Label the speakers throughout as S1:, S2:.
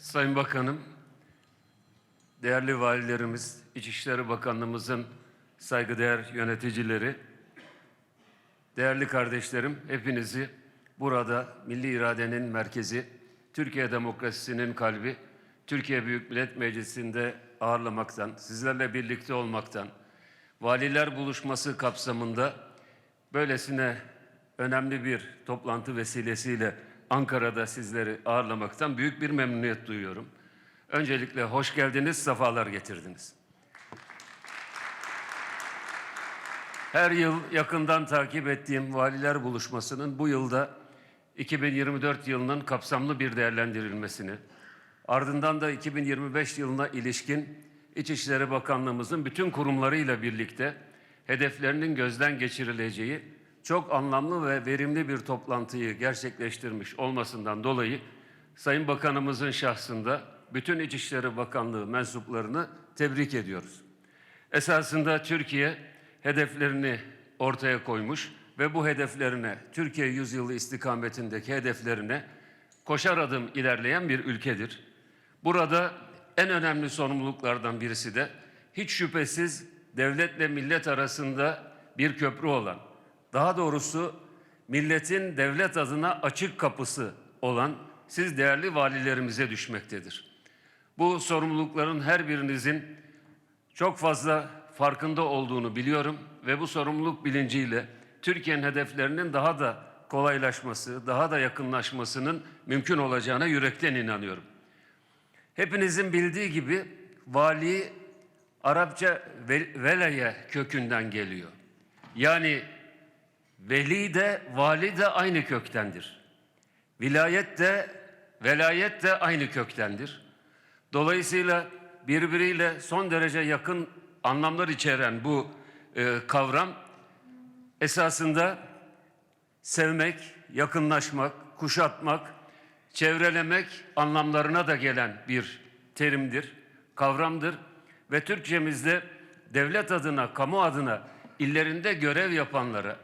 S1: Sayın Bakanım, değerli valilerimiz, İçişleri Bakanlığımızın saygıdeğer yöneticileri, değerli kardeşlerim, hepinizi burada milli iradenin merkezi, Türkiye demokrasisinin kalbi, Türkiye Büyük Millet Meclisi'nde ağırlamaktan, sizlerle birlikte olmaktan, valiler buluşması kapsamında böylesine önemli bir toplantı vesilesiyle Ankara'da sizleri ağırlamaktan büyük bir memnuniyet duyuyorum. Öncelikle hoş geldiniz, sefalar getirdiniz. Her yıl yakından takip ettiğim valiler buluşmasının bu yılda 2024 yılının kapsamlı bir değerlendirilmesini, ardından da 2025 yılına ilişkin İçişleri Bakanlığımızın bütün kurumlarıyla birlikte hedeflerinin gözden geçirileceği çok anlamlı ve verimli bir toplantıyı gerçekleştirmiş olmasından dolayı Sayın Bakanımızın şahsında bütün İçişleri Bakanlığı mensuplarını tebrik ediyoruz. Esasında Türkiye hedeflerini ortaya koymuş ve bu hedeflerine, Türkiye yüzyılı istikametindeki hedeflerine koşar adım ilerleyen bir ülkedir. Burada en önemli sorumluluklardan birisi de hiç şüphesiz devletle millet arasında bir köprü olan, daha doğrusu milletin devlet adına açık kapısı olan siz değerli valilerimize düşmektedir. Bu sorumlulukların her birinizin çok fazla farkında olduğunu biliyorum ve bu sorumluluk bilinciyle Türkiye'nin hedeflerinin daha da kolaylaşması, daha da yakınlaşmasının mümkün olacağına yürekten inanıyorum. Hepinizin bildiği gibi vali Arapça ve- veleye kökünden geliyor. Yani veli de vali de aynı köktendir. Vilayet de velayet de aynı köktendir. Dolayısıyla birbiriyle son derece yakın anlamlar içeren bu e, kavram esasında sevmek, yakınlaşmak, kuşatmak, çevrelemek anlamlarına da gelen bir terimdir, kavramdır ve Türkçemizde devlet adına, kamu adına illerinde görev yapanlara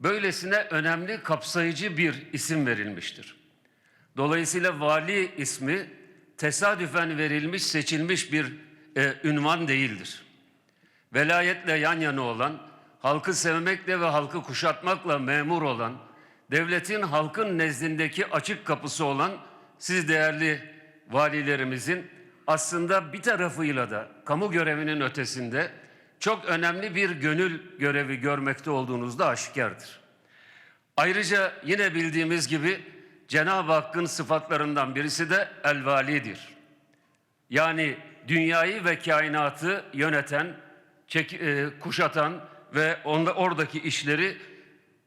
S1: böylesine önemli kapsayıcı bir isim verilmiştir. Dolayısıyla vali ismi tesadüfen verilmiş, seçilmiş bir e, ünvan değildir. Velayetle yan yana olan, halkı sevmekle ve halkı kuşatmakla memur olan, devletin halkın nezdindeki açık kapısı olan siz değerli valilerimizin aslında bir tarafıyla da kamu görevinin ötesinde çok önemli bir gönül görevi görmekte olduğunuz da aşikardır. Ayrıca yine bildiğimiz gibi Cenab-ı Hakk'ın sıfatlarından birisi de el-validir. Yani dünyayı ve kainatı yöneten, çek- e, kuşatan ve onda, oradaki işleri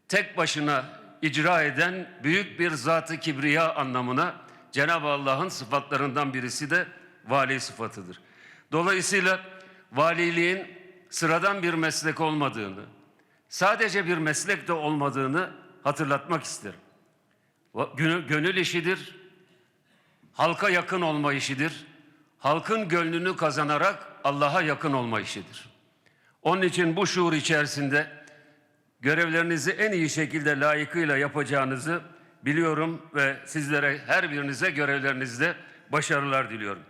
S1: tek başına icra eden büyük bir zatı kibriya anlamına Cenab-ı Allah'ın sıfatlarından birisi de vali sıfatıdır. Dolayısıyla valiliğin sıradan bir meslek olmadığını, sadece bir meslek de olmadığını hatırlatmak isterim. Gönül işidir, halka yakın olma işidir, halkın gönlünü kazanarak Allah'a yakın olma işidir. Onun için bu şuur içerisinde görevlerinizi en iyi şekilde layıkıyla yapacağınızı biliyorum ve sizlere her birinize görevlerinizde başarılar diliyorum.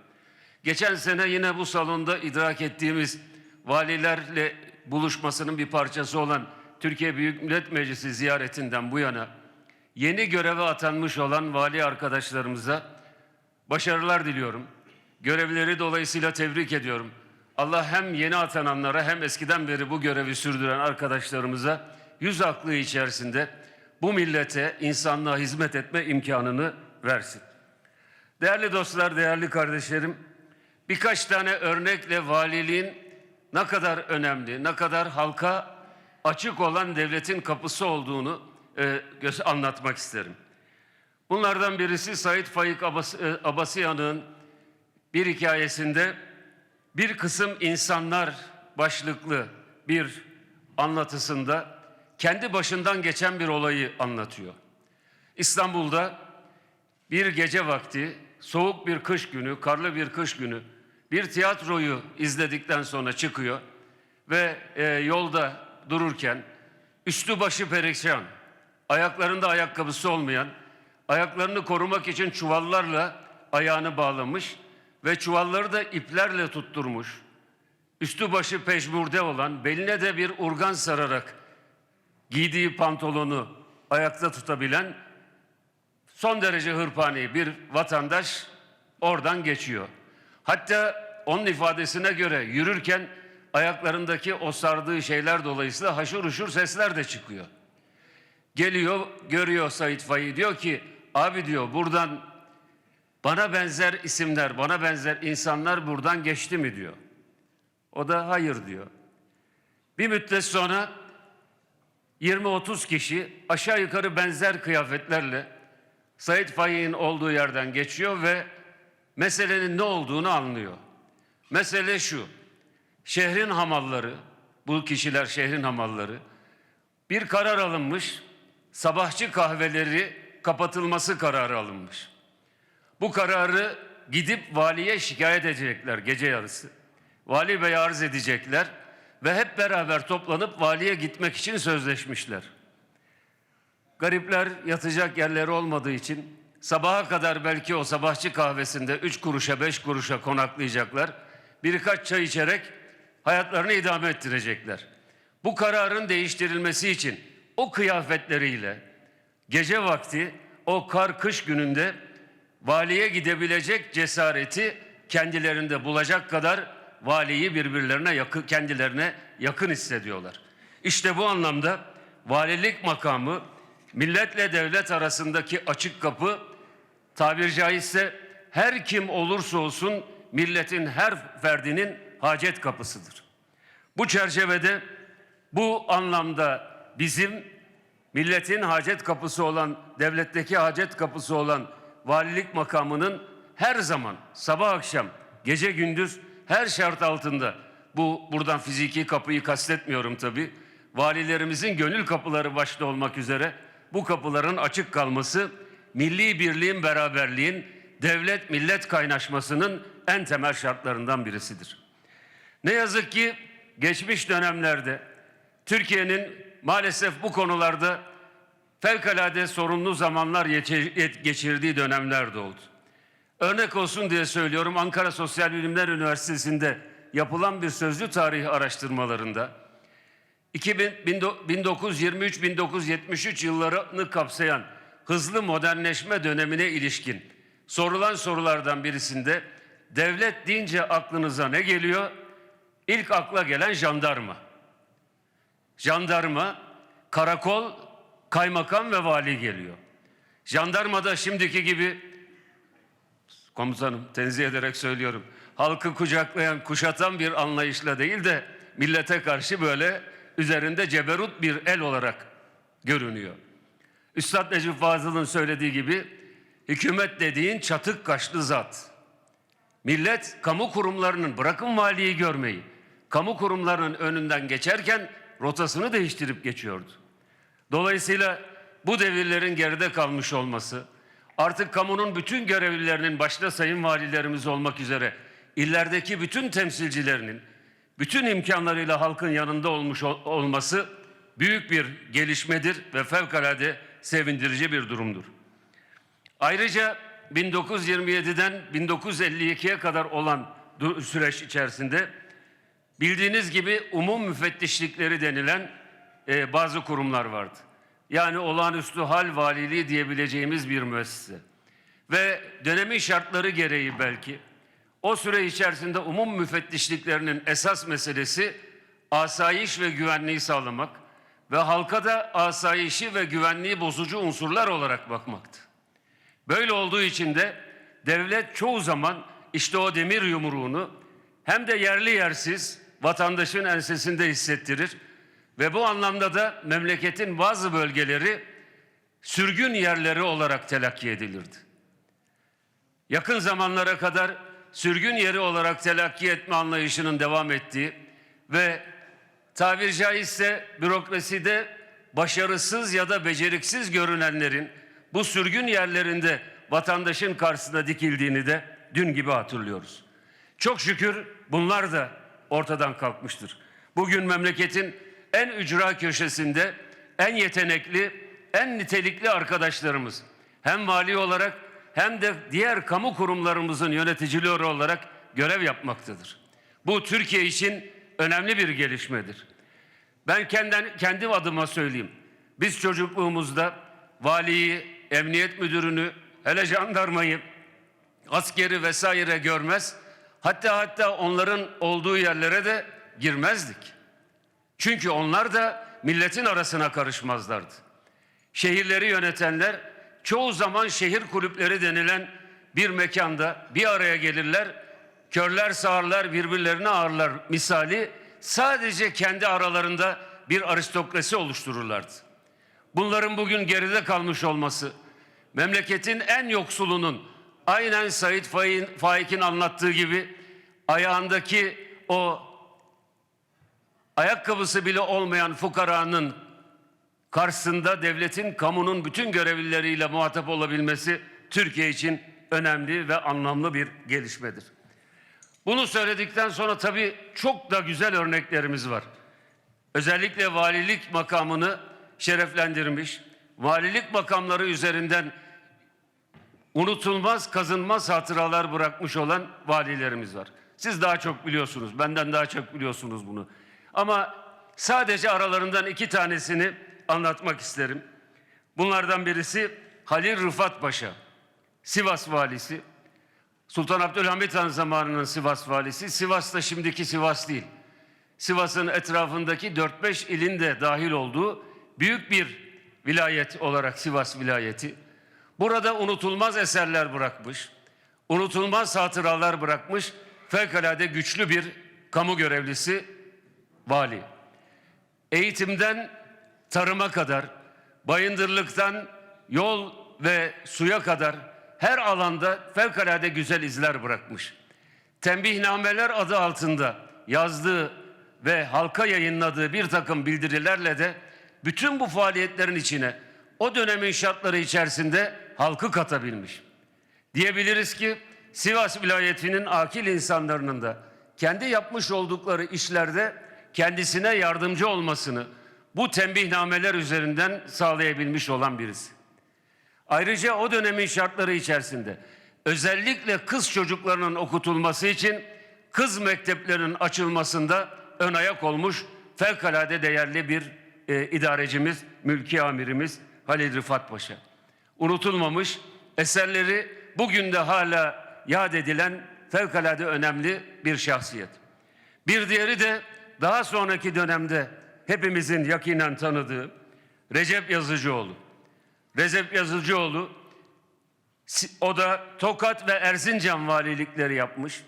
S1: Geçen sene yine bu salonda idrak ettiğimiz valilerle buluşmasının bir parçası olan Türkiye Büyük Millet Meclisi ziyaretinden bu yana yeni göreve atanmış olan vali arkadaşlarımıza başarılar diliyorum. Görevleri dolayısıyla tebrik ediyorum. Allah hem yeni atananlara hem eskiden beri bu görevi sürdüren arkadaşlarımıza yüz aklı içerisinde bu millete, insanlığa hizmet etme imkanını versin. Değerli dostlar, değerli kardeşlerim, birkaç tane örnekle valiliğin ne kadar önemli, ne kadar halka açık olan devletin kapısı olduğunu e, anlatmak isterim. Bunlardan birisi Said Faik Abbas, e, Abbasiyan'ın bir hikayesinde bir kısım insanlar başlıklı bir anlatısında kendi başından geçen bir olayı anlatıyor. İstanbul'da bir gece vakti, soğuk bir kış günü, karlı bir kış günü bir tiyatroyu izledikten sonra çıkıyor ve e, yolda dururken üstü başı perişan, ayaklarında ayakkabısı olmayan, ayaklarını korumak için çuvallarla ayağını bağlamış ve çuvalları da iplerle tutturmuş. Üstü başı peşmurde olan, beline de bir urgan sararak giydiği pantolonu ayakta tutabilen son derece hırpani bir vatandaş oradan geçiyor. Hatta onun ifadesine göre yürürken ayaklarındaki o sardığı şeyler dolayısıyla haşır uşur sesler de çıkıyor. Geliyor, görüyor Sait Faik diyor ki abi diyor buradan bana benzer isimler, bana benzer insanlar buradan geçti mi diyor. O da hayır diyor. Bir müddet sonra 20-30 kişi aşağı yukarı benzer kıyafetlerle Said Faik'in olduğu yerden geçiyor ve meselenin ne olduğunu anlıyor. Mesele şu. Şehrin hamalları, bu kişiler şehrin hamalları bir karar alınmış. Sabahçı kahveleri kapatılması kararı alınmış. Bu kararı gidip valiye şikayet edecekler gece yarısı. Vali Bey'e arz edecekler ve hep beraber toplanıp valiye gitmek için sözleşmişler. Garipler yatacak yerleri olmadığı için sabaha kadar belki o sabahçı kahvesinde üç kuruşa beş kuruşa konaklayacaklar. Birkaç çay içerek hayatlarını idame ettirecekler. Bu kararın değiştirilmesi için o kıyafetleriyle gece vakti o kar kış gününde valiye gidebilecek cesareti kendilerinde bulacak kadar valiyi birbirlerine yakın, kendilerine yakın hissediyorlar. İşte bu anlamda valilik makamı milletle devlet arasındaki açık kapı tabir caizse her kim olursa olsun milletin her ferdinin hacet kapısıdır. Bu çerçevede bu anlamda bizim milletin hacet kapısı olan, devletteki hacet kapısı olan valilik makamının her zaman sabah akşam, gece gündüz her şart altında bu buradan fiziki kapıyı kastetmiyorum tabi. Valilerimizin gönül kapıları başta olmak üzere bu kapıların açık kalması milli birliğin, beraberliğin, devlet millet kaynaşmasının en temel şartlarından birisidir. Ne yazık ki geçmiş dönemlerde Türkiye'nin maalesef bu konularda fevkalade sorunlu zamanlar geçir- geçirdiği dönemler de oldu. Örnek olsun diye söylüyorum Ankara Sosyal Bilimler Üniversitesi'nde yapılan bir sözlü tarih araştırmalarında 1923-1973 yıllarını kapsayan hızlı modernleşme dönemine ilişkin sorulan sorulardan birisinde devlet deyince aklınıza ne geliyor? İlk akla gelen jandarma. Jandarma, karakol, kaymakam ve vali geliyor. Jandarmada şimdiki gibi komutanım tenzih ederek söylüyorum. Halkı kucaklayan, kuşatan bir anlayışla değil de millete karşı böyle üzerinde ceberut bir el olarak görünüyor. Üstad Necip Fazıl'ın söylediği gibi hükümet dediğin çatık kaşlı zat. Millet kamu kurumlarının bırakın valiyi görmeyi, kamu kurumlarının önünden geçerken rotasını değiştirip geçiyordu. Dolayısıyla bu devirlerin geride kalmış olması, artık kamunun bütün görevlilerinin başta sayın valilerimiz olmak üzere illerdeki bütün temsilcilerinin bütün imkanlarıyla halkın yanında olmuş ol- olması büyük bir gelişmedir ve fevkalade sevindirici bir durumdur. Ayrıca 1927'den 1952'ye kadar olan süreç içerisinde bildiğiniz gibi umum müfettişlikleri denilen e, bazı kurumlar vardı. Yani olağanüstü hal valiliği diyebileceğimiz bir müessese. Ve dönemin şartları gereği belki o süre içerisinde umum müfettişliklerinin esas meselesi asayiş ve güvenliği sağlamak ve halka da asayişi ve güvenliği bozucu unsurlar olarak bakmaktı. Böyle olduğu için de devlet çoğu zaman işte o demir yumruğunu hem de yerli yersiz vatandaşın ensesinde hissettirir ve bu anlamda da memleketin bazı bölgeleri sürgün yerleri olarak telakki edilirdi. Yakın zamanlara kadar sürgün yeri olarak telakki etme anlayışının devam ettiği ve tabir caizse bürokraside başarısız ya da beceriksiz görünenlerin bu sürgün yerlerinde vatandaşın karşısına dikildiğini de dün gibi hatırlıyoruz. Çok şükür bunlar da ortadan kalkmıştır. Bugün memleketin en ücra köşesinde en yetenekli, en nitelikli arkadaşlarımız hem mali olarak hem de diğer kamu kurumlarımızın yöneticileri olarak görev yapmaktadır. Bu Türkiye için önemli bir gelişmedir. Ben kendim, kendi adıma söyleyeyim. Biz çocukluğumuzda valiyi, emniyet müdürünü, hele jandarmayı, askeri vesaire görmez. Hatta hatta onların olduğu yerlere de girmezdik. Çünkü onlar da milletin arasına karışmazlardı. Şehirleri yönetenler çoğu zaman şehir kulüpleri denilen bir mekanda bir araya gelirler. Körler sağırlar birbirlerini ağırlar misali sadece kendi aralarında bir aristokrasi oluştururlardı. Bunların bugün geride kalmış olması, memleketin en yoksulunun aynen Said Faik'in, anlattığı gibi ayağındaki o ayakkabısı bile olmayan fukaranın karşısında devletin, kamunun bütün görevlileriyle muhatap olabilmesi Türkiye için önemli ve anlamlı bir gelişmedir. Bunu söyledikten sonra tabii çok da güzel örneklerimiz var. Özellikle valilik makamını şereflendirmiş, valilik makamları üzerinden unutulmaz, kazınmaz hatıralar bırakmış olan valilerimiz var. Siz daha çok biliyorsunuz, benden daha çok biliyorsunuz bunu. Ama sadece aralarından iki tanesini anlatmak isterim. Bunlardan birisi Halil Rıfat Paşa, Sivas valisi. Sultan Abdülhamit Han zamanının Sivas valisi. Sivas da şimdiki Sivas değil. Sivas'ın etrafındaki 4-5 ilin de dahil olduğu büyük bir vilayet olarak Sivas vilayeti. Burada unutulmaz eserler bırakmış, unutulmaz hatıralar bırakmış, fevkalade güçlü bir kamu görevlisi vali. Eğitimden tarıma kadar, bayındırlıktan yol ve suya kadar her alanda fevkalade güzel izler bırakmış. Tembihnameler adı altında yazdığı ve halka yayınladığı bir takım bildirilerle de bütün bu faaliyetlerin içine o dönemin şartları içerisinde halkı katabilmiş. Diyebiliriz ki Sivas vilayetinin akil insanlarının da kendi yapmış oldukları işlerde kendisine yardımcı olmasını bu tembihnameler üzerinden sağlayabilmiş olan birisi. Ayrıca o dönemin şartları içerisinde özellikle kız çocuklarının okutulması için kız mekteplerinin açılmasında ön ayak olmuş fevkalade değerli bir e, idarecimiz, mülki amirimiz Halil Rıfat Paşa. Unutulmamış eserleri bugün de hala yad edilen fevkalade önemli bir şahsiyet. Bir diğeri de daha sonraki dönemde hepimizin yakinen tanıdığı Recep Yazıcıoğlu. Recep Yazıcıoğlu o da Tokat ve Erzincan valilikleri yapmış.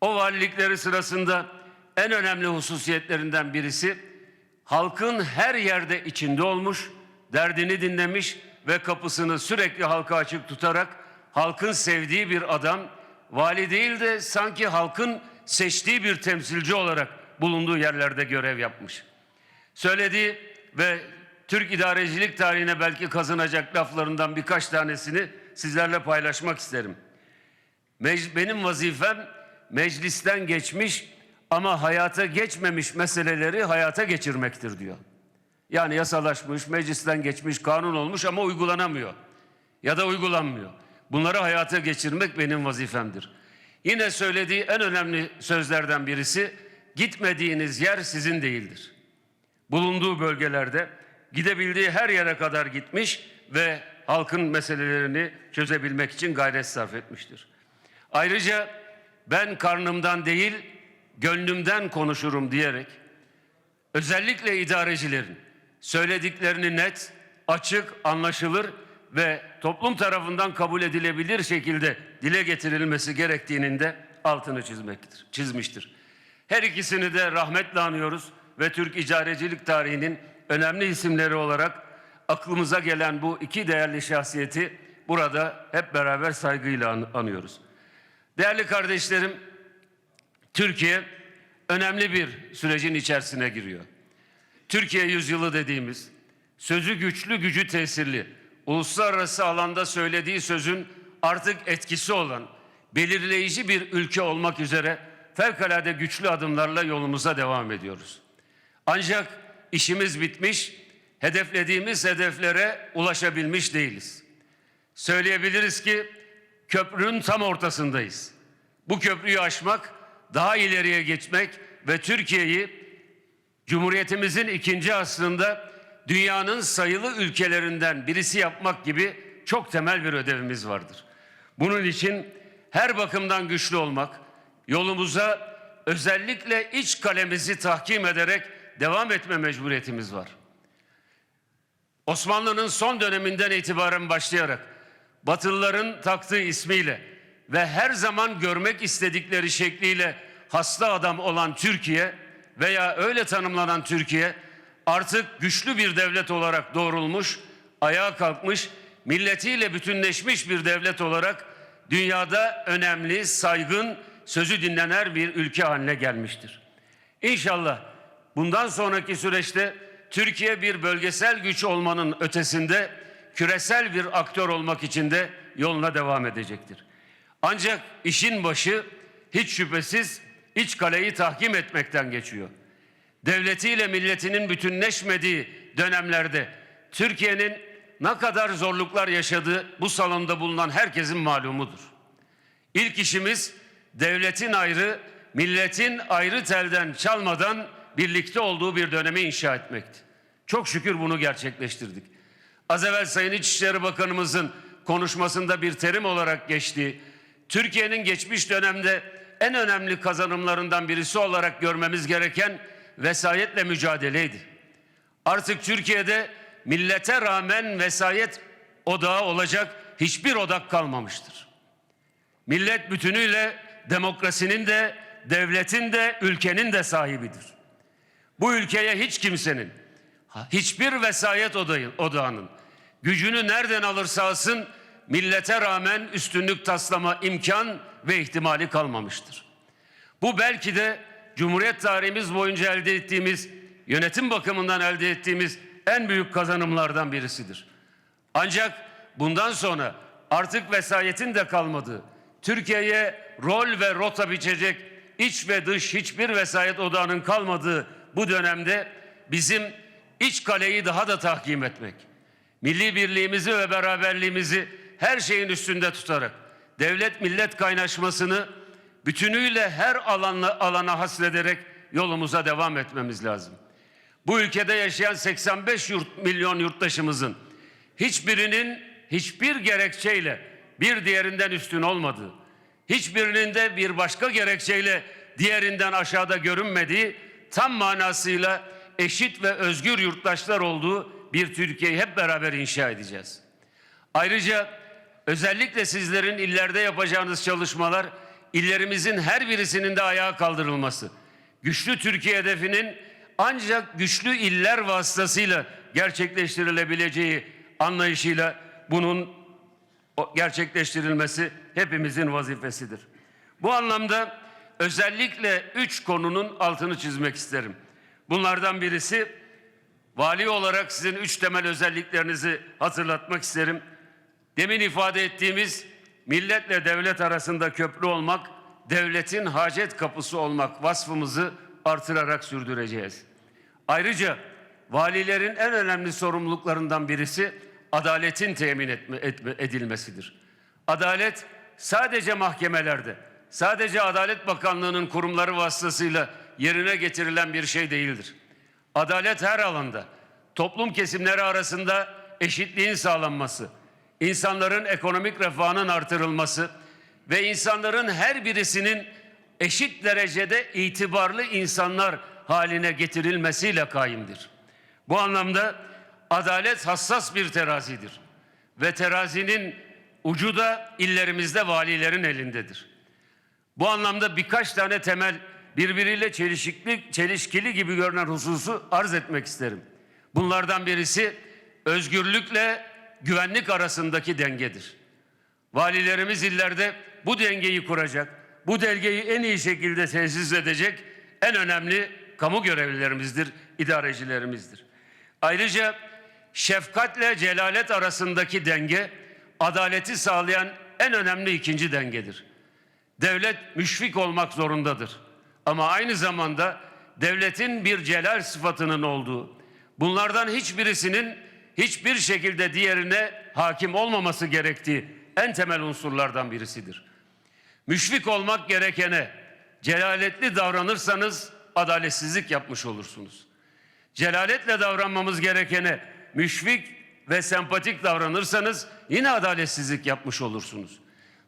S1: O valilikleri sırasında en önemli hususiyetlerinden birisi halkın her yerde içinde olmuş, derdini dinlemiş ve kapısını sürekli halka açık tutarak halkın sevdiği bir adam, vali değil de sanki halkın seçtiği bir temsilci olarak bulunduğu yerlerde görev yapmış. Söylediği ve Türk idarecilik tarihine belki kazanacak laflarından birkaç tanesini sizlerle paylaşmak isterim. Mec- benim vazifem meclisten geçmiş ama hayata geçmemiş meseleleri hayata geçirmektir diyor. Yani yasalaşmış, meclisten geçmiş, kanun olmuş ama uygulanamıyor. Ya da uygulanmıyor. Bunları hayata geçirmek benim vazifemdir. Yine söylediği en önemli sözlerden birisi gitmediğiniz yer sizin değildir. Bulunduğu bölgelerde gidebildiği her yere kadar gitmiş ve halkın meselelerini çözebilmek için gayret sarf etmiştir. Ayrıca ben karnımdan değil gönlümden konuşurum diyerek özellikle idarecilerin söylediklerini net, açık, anlaşılır ve toplum tarafından kabul edilebilir şekilde dile getirilmesi gerektiğinin de altını çizmektir, çizmiştir. Her ikisini de rahmetle anıyoruz ve Türk icarecilik tarihinin önemli isimleri olarak aklımıza gelen bu iki değerli şahsiyeti burada hep beraber saygıyla an- anıyoruz. Değerli kardeşlerim, Türkiye önemli bir sürecin içerisine giriyor. Türkiye yüzyılı dediğimiz sözü güçlü, gücü tesirli, uluslararası alanda söylediği sözün artık etkisi olan belirleyici bir ülke olmak üzere fevkalade güçlü adımlarla yolumuza devam ediyoruz. Ancak işimiz bitmiş, hedeflediğimiz hedeflere ulaşabilmiş değiliz. Söyleyebiliriz ki köprünün tam ortasındayız. Bu köprüyü aşmak, daha ileriye geçmek ve Türkiye'yi Cumhuriyetimizin ikinci asrında dünyanın sayılı ülkelerinden birisi yapmak gibi çok temel bir ödevimiz vardır. Bunun için her bakımdan güçlü olmak, yolumuza özellikle iç kalemizi tahkim ederek devam etme mecburiyetimiz var. Osmanlı'nın son döneminden itibaren başlayarak Batılıların taktığı ismiyle ve her zaman görmek istedikleri şekliyle hasta adam olan Türkiye veya öyle tanımlanan Türkiye artık güçlü bir devlet olarak doğrulmuş, ayağa kalkmış, milletiyle bütünleşmiş bir devlet olarak dünyada önemli, saygın, sözü dinlenen bir ülke haline gelmiştir. İnşallah bundan sonraki süreçte Türkiye bir bölgesel güç olmanın ötesinde küresel bir aktör olmak için de yoluna devam edecektir. Ancak işin başı hiç şüphesiz iç kaleyi tahkim etmekten geçiyor. Devletiyle milletinin bütünleşmediği dönemlerde Türkiye'nin ne kadar zorluklar yaşadığı bu salonda bulunan herkesin malumudur. İlk işimiz devletin ayrı, milletin ayrı telden çalmadan birlikte olduğu bir dönemi inşa etmekti. Çok şükür bunu gerçekleştirdik. Az evvel Sayın İçişleri Bakanımızın konuşmasında bir terim olarak geçtiği, Türkiye'nin geçmiş dönemde en önemli kazanımlarından birisi olarak görmemiz gereken vesayetle mücadeleydi. Artık Türkiye'de millete rağmen vesayet odağı olacak hiçbir odak kalmamıştır. Millet bütünüyle demokrasinin de devletin de ülkenin de sahibidir. Bu ülkeye hiç kimsenin hiçbir vesayet odağının gücünü nereden alırsa alsın millete rağmen üstünlük taslama imkan ve ihtimali kalmamıştır. Bu belki de Cumhuriyet tarihimiz boyunca elde ettiğimiz, yönetim bakımından elde ettiğimiz en büyük kazanımlardan birisidir. Ancak bundan sonra artık vesayetin de kalmadığı, Türkiye'ye rol ve rota biçecek iç ve dış hiçbir vesayet odağının kalmadığı bu dönemde bizim iç kaleyi daha da tahkim etmek, milli birliğimizi ve beraberliğimizi her şeyin üstünde tutarak devlet millet kaynaşmasını bütünüyle her alanla, alana hasrederek yolumuza devam etmemiz lazım. Bu ülkede yaşayan 85 yurt, milyon yurttaşımızın hiçbirinin hiçbir gerekçeyle bir diğerinden üstün olmadığı, hiçbirinin de bir başka gerekçeyle diğerinden aşağıda görünmediği tam manasıyla eşit ve özgür yurttaşlar olduğu bir Türkiye'yi hep beraber inşa edeceğiz. Ayrıca özellikle sizlerin illerde yapacağınız çalışmalar illerimizin her birisinin de ayağa kaldırılması. Güçlü Türkiye hedefinin ancak güçlü iller vasıtasıyla gerçekleştirilebileceği anlayışıyla bunun gerçekleştirilmesi hepimizin vazifesidir. Bu anlamda özellikle üç konunun altını çizmek isterim. Bunlardan birisi vali olarak sizin üç temel özelliklerinizi hatırlatmak isterim. Demin ifade ettiğimiz milletle devlet arasında köprü olmak, devletin hacet kapısı olmak vasfımızı artırarak sürdüreceğiz. Ayrıca valilerin en önemli sorumluluklarından birisi adaletin temin etme, etme, edilmesidir. Adalet sadece mahkemelerde, sadece Adalet Bakanlığı'nın kurumları vasıtasıyla yerine getirilen bir şey değildir. Adalet her alanda, toplum kesimleri arasında eşitliğin sağlanması, insanların ekonomik refahının artırılması ve insanların her birisinin eşit derecede itibarlı insanlar haline getirilmesiyle kaimdir. Bu anlamda adalet hassas bir terazidir ve terazinin ucu da illerimizde valilerin elindedir. Bu anlamda birkaç tane temel birbiriyle çelişikli, çelişkili gibi görünen hususu arz etmek isterim. Bunlardan birisi özgürlükle güvenlik arasındaki dengedir. Valilerimiz illerde bu dengeyi kuracak, bu dengeyi en iyi şekilde tesis edecek en önemli kamu görevlilerimizdir, idarecilerimizdir. Ayrıca şefkatle celalet arasındaki denge adaleti sağlayan en önemli ikinci dengedir. Devlet müşfik olmak zorundadır. Ama aynı zamanda devletin bir celal sıfatının olduğu, bunlardan hiçbirisinin hiçbir şekilde diğerine hakim olmaması gerektiği en temel unsurlardan birisidir. Müşfik olmak gerekene celaletli davranırsanız adaletsizlik yapmış olursunuz. Celaletle davranmamız gerekene müşfik ve sempatik davranırsanız yine adaletsizlik yapmış olursunuz.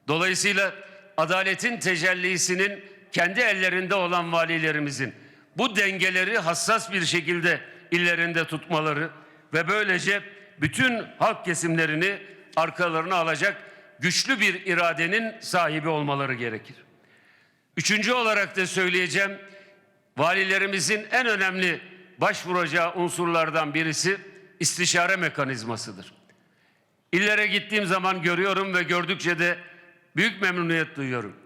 S1: Dolayısıyla adaletin tecellisinin kendi ellerinde olan valilerimizin bu dengeleri hassas bir şekilde illerinde tutmaları ve böylece bütün halk kesimlerini arkalarına alacak güçlü bir iradenin sahibi olmaları gerekir. Üçüncü olarak da söyleyeceğim, valilerimizin en önemli başvuracağı unsurlardan birisi istişare mekanizmasıdır. İllere gittiğim zaman görüyorum ve gördükçe de büyük memnuniyet duyuyorum.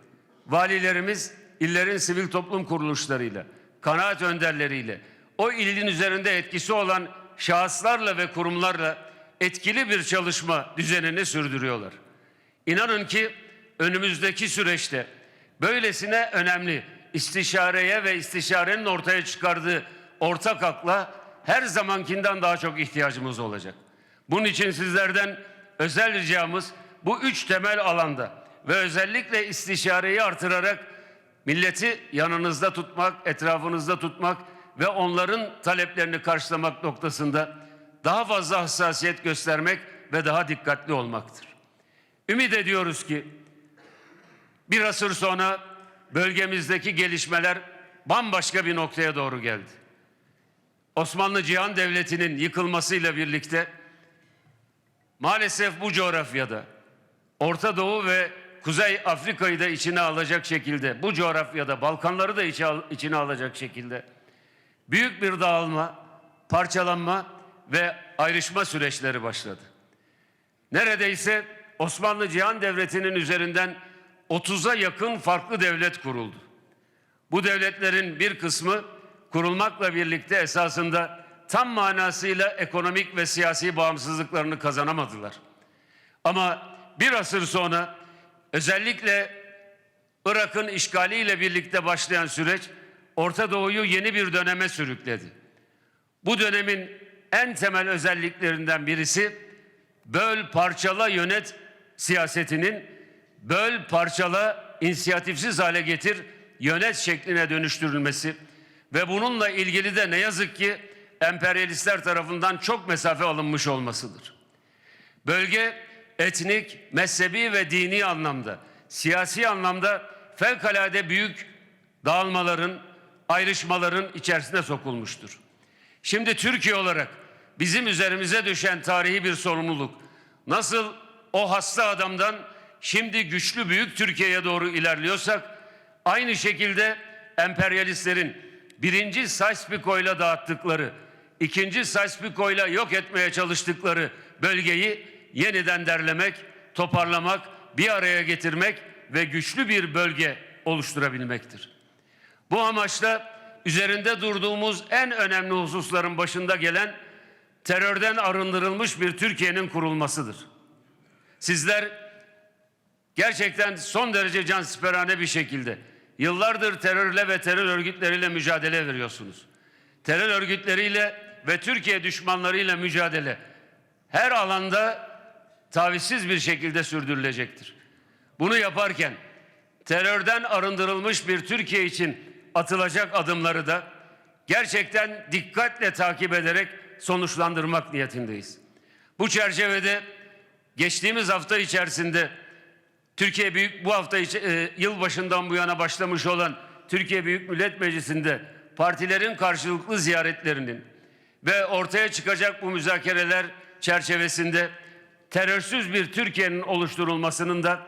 S1: Valilerimiz illerin sivil toplum kuruluşlarıyla, kanaat önderleriyle, o ilin üzerinde etkisi olan şahıslarla ve kurumlarla etkili bir çalışma düzenini sürdürüyorlar. İnanın ki önümüzdeki süreçte böylesine önemli istişareye ve istişarenin ortaya çıkardığı ortak akla her zamankinden daha çok ihtiyacımız olacak. Bunun için sizlerden özel ricamız bu üç temel alanda ve özellikle istişareyi artırarak milleti yanınızda tutmak, etrafınızda tutmak ve onların taleplerini karşılamak noktasında daha fazla hassasiyet göstermek ve daha dikkatli olmaktır. Ümit ediyoruz ki bir asır sonra bölgemizdeki gelişmeler bambaşka bir noktaya doğru geldi. Osmanlı Cihan Devleti'nin yıkılmasıyla birlikte maalesef bu coğrafyada Orta Doğu ve Kuzey Afrika'yı da içine alacak şekilde, bu coğrafyada Balkanları da içine alacak şekilde büyük bir dağılma, parçalanma ve ayrışma süreçleri başladı. Neredeyse Osmanlı Cihan Devleti'nin üzerinden 30'a yakın farklı devlet kuruldu. Bu devletlerin bir kısmı kurulmakla birlikte esasında tam manasıyla ekonomik ve siyasi bağımsızlıklarını kazanamadılar. Ama bir asır sonra özellikle Irak'ın işgaliyle birlikte başlayan süreç Orta Doğu'yu yeni bir döneme sürükledi. Bu dönemin en temel özelliklerinden birisi böl parçala yönet siyasetinin böl parçala inisiyatifsiz hale getir yönet şekline dönüştürülmesi ve bununla ilgili de ne yazık ki emperyalistler tarafından çok mesafe alınmış olmasıdır. Bölge etnik, mezhebi ve dini anlamda, siyasi anlamda fevkalade büyük dağılmaların, ayrışmaların içerisine sokulmuştur. Şimdi Türkiye olarak bizim üzerimize düşen tarihi bir sorumluluk nasıl o hasta adamdan şimdi güçlü büyük Türkiye'ye doğru ilerliyorsak aynı şekilde emperyalistlerin birinci ile dağıttıkları, ikinci ile yok etmeye çalıştıkları bölgeyi yeniden derlemek, toparlamak, bir araya getirmek ve güçlü bir bölge oluşturabilmektir. Bu amaçla üzerinde durduğumuz en önemli hususların başında gelen terörden arındırılmış bir Türkiye'nin kurulmasıdır. Sizler gerçekten son derece cansiperane bir şekilde yıllardır terörle ve terör örgütleriyle mücadele veriyorsunuz. Terör örgütleriyle ve Türkiye düşmanlarıyla mücadele her alanda tavizsiz bir şekilde sürdürülecektir. Bunu yaparken terörden arındırılmış bir Türkiye için atılacak adımları da gerçekten dikkatle takip ederek sonuçlandırmak niyetindeyiz. Bu çerçevede geçtiğimiz hafta içerisinde Türkiye Büyük bu hafta e, yılbaşından bu yana başlamış olan Türkiye Büyük Millet Meclisi'nde partilerin karşılıklı ziyaretlerinin ve ortaya çıkacak bu müzakereler çerçevesinde terörsüz bir Türkiye'nin oluşturulmasının da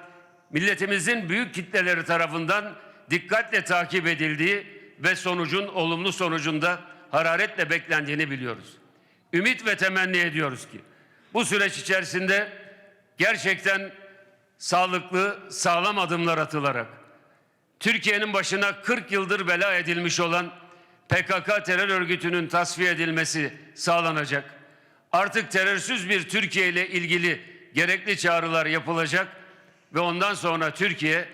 S1: milletimizin büyük kitleleri tarafından dikkatle takip edildiği ve sonucun olumlu sonucunda hararetle beklendiğini biliyoruz. Ümit ve temenni ediyoruz ki bu süreç içerisinde gerçekten sağlıklı, sağlam adımlar atılarak Türkiye'nin başına 40 yıldır bela edilmiş olan PKK terör örgütünün tasfiye edilmesi sağlanacak. Artık terörsüz bir Türkiye ile ilgili gerekli çağrılar yapılacak ve ondan sonra Türkiye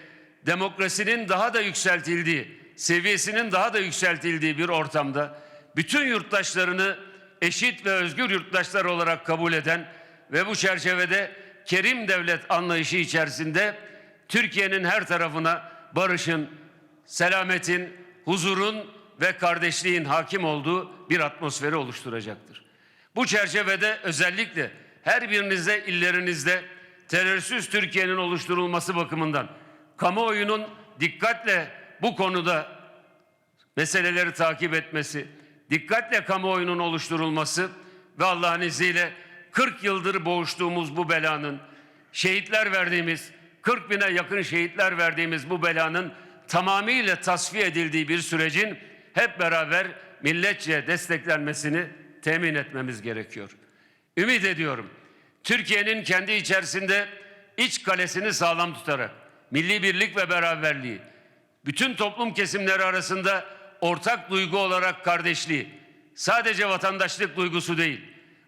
S1: demokrasinin daha da yükseltildiği, seviyesinin daha da yükseltildiği bir ortamda bütün yurttaşlarını eşit ve özgür yurttaşlar olarak kabul eden ve bu çerçevede kerim devlet anlayışı içerisinde Türkiye'nin her tarafına barışın, selametin, huzurun ve kardeşliğin hakim olduğu bir atmosferi oluşturacaktır. Bu çerçevede özellikle her birinize illerinizde terörsüz Türkiye'nin oluşturulması bakımından kamuoyunun dikkatle bu konuda meseleleri takip etmesi, dikkatle kamuoyunun oluşturulması ve Allah'ın izniyle 40 yıldır boğuştuğumuz bu belanın, şehitler verdiğimiz, 40 bine yakın şehitler verdiğimiz bu belanın tamamıyla tasfiye edildiği bir sürecin hep beraber milletçe desteklenmesini temin etmemiz gerekiyor. Ümit ediyorum. Türkiye'nin kendi içerisinde iç kalesini sağlam tutarak milli birlik ve beraberliği, bütün toplum kesimleri arasında ortak duygu olarak kardeşliği, sadece vatandaşlık duygusu değil,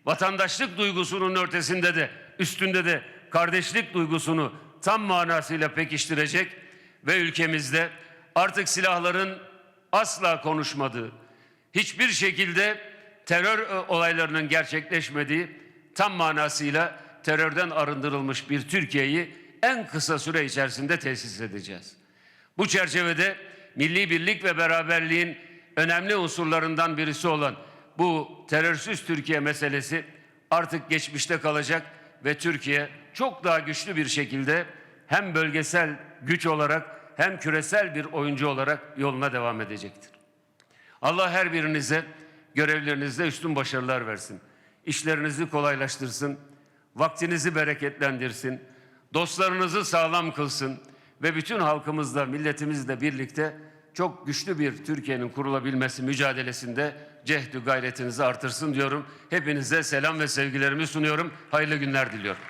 S1: vatandaşlık duygusunun ötesinde de üstünde de kardeşlik duygusunu tam manasıyla pekiştirecek ve ülkemizde artık silahların asla konuşmadığı, hiçbir şekilde terör e, olaylarının gerçekleşmediği tam manasıyla terörden arındırılmış bir Türkiye'yi en kısa süre içerisinde tesis edeceğiz. Bu çerçevede milli birlik ve beraberliğin önemli unsurlarından birisi olan bu terörsüz Türkiye meselesi artık geçmişte kalacak ve Türkiye çok daha güçlü bir şekilde hem bölgesel güç olarak hem küresel bir oyuncu olarak yoluna devam edecektir. Allah her birinize görevlerinizde üstün başarılar versin. İşlerinizi kolaylaştırsın, vaktinizi bereketlendirsin, dostlarınızı sağlam kılsın ve bütün halkımızla, milletimizle birlikte çok güçlü bir Türkiye'nin kurulabilmesi mücadelesinde cehdü gayretinizi artırsın diyorum. Hepinize selam ve sevgilerimi sunuyorum. Hayırlı günler diliyorum.